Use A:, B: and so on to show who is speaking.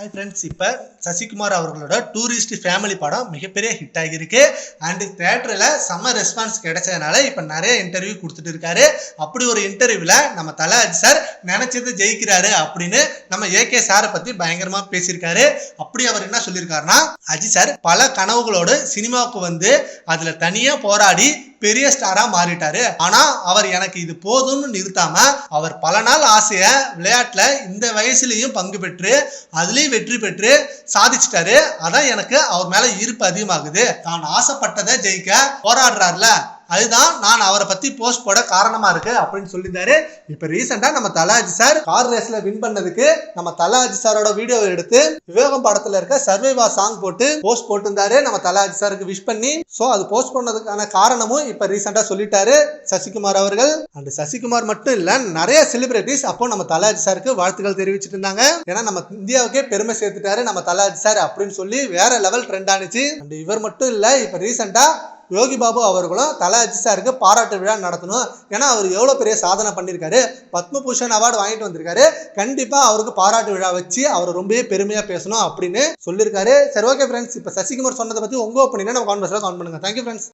A: Hi friends இப்போ சசிகுமார் அவர்களோட tourist family படம் மிகப்பெரிய ஹிட் ஆகியிருக்கு. அண்டு தேட்டரில் செம்ம ரெஸ்பான்ஸ் கிடைச்சதுனால இப்போ நிறைய இன்டர்வியூ கொடுத்துட்டு இருக்காரு. அப்படி ஒரு இன்டர்வியூவில் நம்ம தலாஜ் சார் நினச்சது ஜெயிக்கிறாரு அப்படின்னு நம்ம ஏகே சாரை பற்றி பயங்கரமாக பேசியிருக்காரு. அப்படி அவர் என்ன சொல்லியிருக்காருன்னா அஜித் சார் பல கனவுகளோடு சினிமாவுக்கு வந்து அதில் தனியாக போராடி பெரிய ஸ்டாரா மாறிட்டாரு. ஆனா அவர் எனக்கு இது போதும்னு நிறுத்தாம அவர் பல நாள் ஆசைய விளையாட்டுல இந்த வயசுலயும் பங்கு பெற்று அதுலயும் வெற்றி பெற்று சாதிச்சிட்டாரு. அதான் எனக்கு அவர் மேல ஈர்ப்பு அதிகமாகுது. தான் ஆசைப்பட்டதை ஜெயிக்க போராடுறாருல. அதுதான் நான் அவரை பத்தி போஸ்ட் போட காரணமா இருக்கு அப்படின்னு சொல்லியிருந்தாரு. இப்ப ரீசெண்டா நம்ம தலாஜி சார் கார் ரேஸ்ல வின் பண்ணதுக்கு நம்ம தலாஜி சாரோட வீடியோ எடுத்து விவேகம் படத்துல இருக்க சர்வைவா சாங் போட்டு போஸ்ட் போட்டிருந்தாரு. நம்ம தலாஜி சாருக்கு விஷ் பண்ணி. சோ அது போஸ்ட் பண்ணதுக்கான காரணமும் இப்ப ரீசெண்டா சொல்லிட்டாரு சசிகுமார் அவர்கள். அண்ட் சசிகுமார் மட்டும் இல்ல நிறைய செலிபிரிட்டிஸ் அப்போ நம்ம தலாஜி சாருக்கு வாழ்த்துக்கள் தெரிவிச்சிட்டு இருந்தாங்க. ஏன்னா நம்ம இந்தியாவுக்கே பெருமை சேர்த்துட்டாரு நம்ம தலாஜி சார் அப்படின்னு சொல்லி வேற லெவல் ட்ரெண்ட் ஆனிச்சு. அண்ட் இவர் மட்டும் இல்ல இப்ப ரீசெண்டா யோகி பாபு அவர்களும் தலை அஜித் சாருக்கு பாராட்டு விழா நடத்தணும். ஏன்னா அவர் எவ்வளோ பெரிய சாதனை பண்ணியிருக்காரு. பத்மபூஷன் அவார்டு வாங்கிட்டு வந்திருக்காரு. கண்டிப்பாக அவருக்கு பாராட்டு விழா வச்சு அவர் ரொம்பவே பெருமையாக பேசணும் அப்படின்னு சொல்லியிருக்காரு. சரி ஓகே ஃப்ரெண்ட்ஸ் இப்போ சசிகுமார் சொன்னதை பற்றி உங்கள் ஒப்பீனியன் நம்ம கான்வர்ஸில் கவுண்ட் பண்ணுங்கள் தேங்க்யூ ஃப்ரெண்ட்ஸ்